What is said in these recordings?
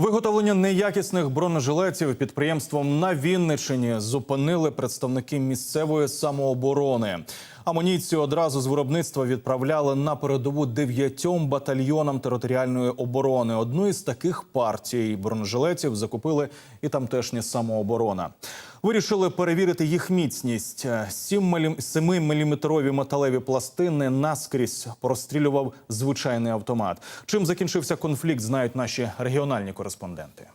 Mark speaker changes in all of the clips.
Speaker 1: Виготовлення неякісних бронежилетів підприємством на Вінничині зупинили представники місцевої самооборони. Амуніцію одразу з виробництва відправляли на передову дев'ятьом батальйонам територіальної оборони. Одну із таких партій бронежилетів закупили і тамтешня самооборона. Вирішили перевірити їх міцність. 7-мм металеві пластини наскрізь прострілював звичайний автомат. Чим закінчився конфлікт, знають наші регіональні кореспонденти.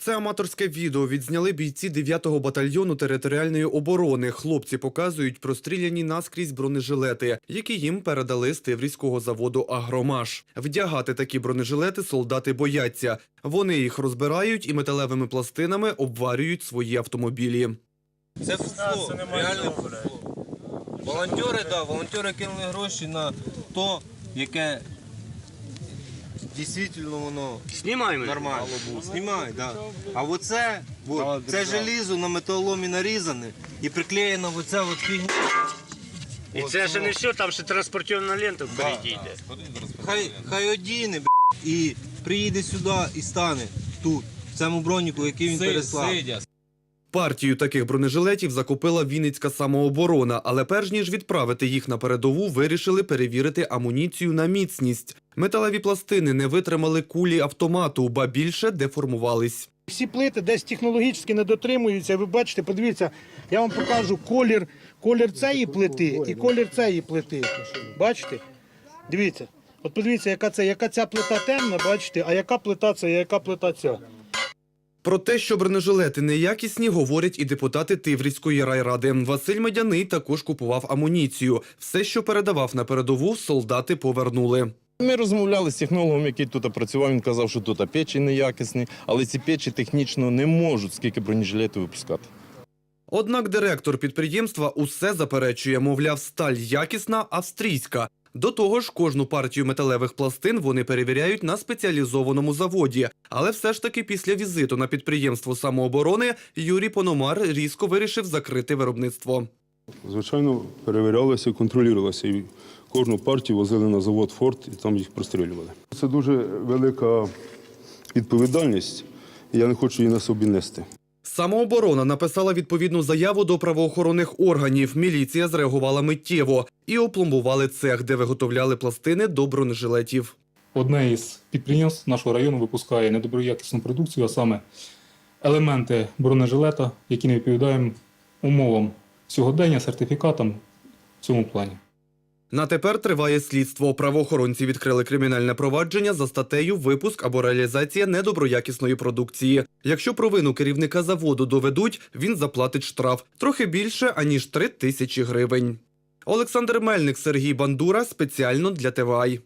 Speaker 2: Це аматорське відео відзняли бійці 9-го батальйону територіальної оборони. Хлопці показують простріляні наскрізь бронежилети, які їм передали з Тиврівського заводу «Агромаш». Вдягати такі бронежилети солдати бояться. Вони їх розбирають і металевими пластинами обварюють свої автомобілі.
Speaker 3: Це фуфло, реальне фуфло. Волонтери, да, волонтери кинули гроші на то, яке дійсно воно
Speaker 4: Знімай мене.
Speaker 3: нормально було. Знімай, да. А оце, от, це желізо на металоломі нарізане і приклеєно оце от фігня.
Speaker 4: І це ще не все, там ще транспортівна лента впереді йде.
Speaker 3: Хай, хай одіне, б**, і приїде сюди і стане тут, в цьому броніку, який він переслав.
Speaker 2: Партію таких бронежилетів закупила Вінницька самооборона, але перш ніж відправити їх на передову, вирішили перевірити амуніцію на міцність. Металеві пластини не витримали кулі автомату, ба більше деформувались.
Speaker 5: Всі плити десь технологічно не дотримуються. Ви бачите, подивіться, я вам покажу колір, колір цієї плити і колір цієї плити. Бачите? Дивіться. От подивіться, яка це, яка ця плита темна, бачите, а яка плита це, яка плита ця.
Speaker 2: Про те, що бронежилети неякісні, говорять і депутати Тиврівської райради. Василь Медяний також купував амуніцію. Все, що передавав на передову, солдати повернули.
Speaker 6: Ми розмовляли з технологом, який тут працював. Він казав, що тут печі неякісні, але ці печі технічно не можуть скільки бронежилетів випускати.
Speaker 2: Однак директор підприємства усе заперечує, мовляв, сталь якісна, австрійська. До того ж, кожну партію металевих пластин вони перевіряють на спеціалізованому заводі. Але все ж таки після візиту на підприємство самооборони Юрій Пономар різко вирішив закрити виробництво.
Speaker 7: Звичайно, перевірялося контролювалося. І кожну партію возили на завод Форт і там їх прострілювали. Це дуже велика відповідальність, і я не хочу її на собі нести.
Speaker 2: Самооборона написала відповідну заяву до правоохоронних органів. Міліція зреагувала миттєво і опломбували цех, де виготовляли пластини до бронежилетів.
Speaker 8: Одне із підприємств нашого району випускає недоброякісну продукцію, а саме елементи бронежилета, які не відповідають умовам сьогодення, сертифікатам в цьому плані.
Speaker 2: На тепер триває слідство. Правоохоронці відкрили кримінальне провадження за статтею випуск або реалізація недоброякісної продукції. Якщо провину керівника заводу доведуть, він заплатить штраф трохи більше аніж 3 тисячі гривень. Олександр Мельник, Сергій Бандура спеціально для ТВАЙ.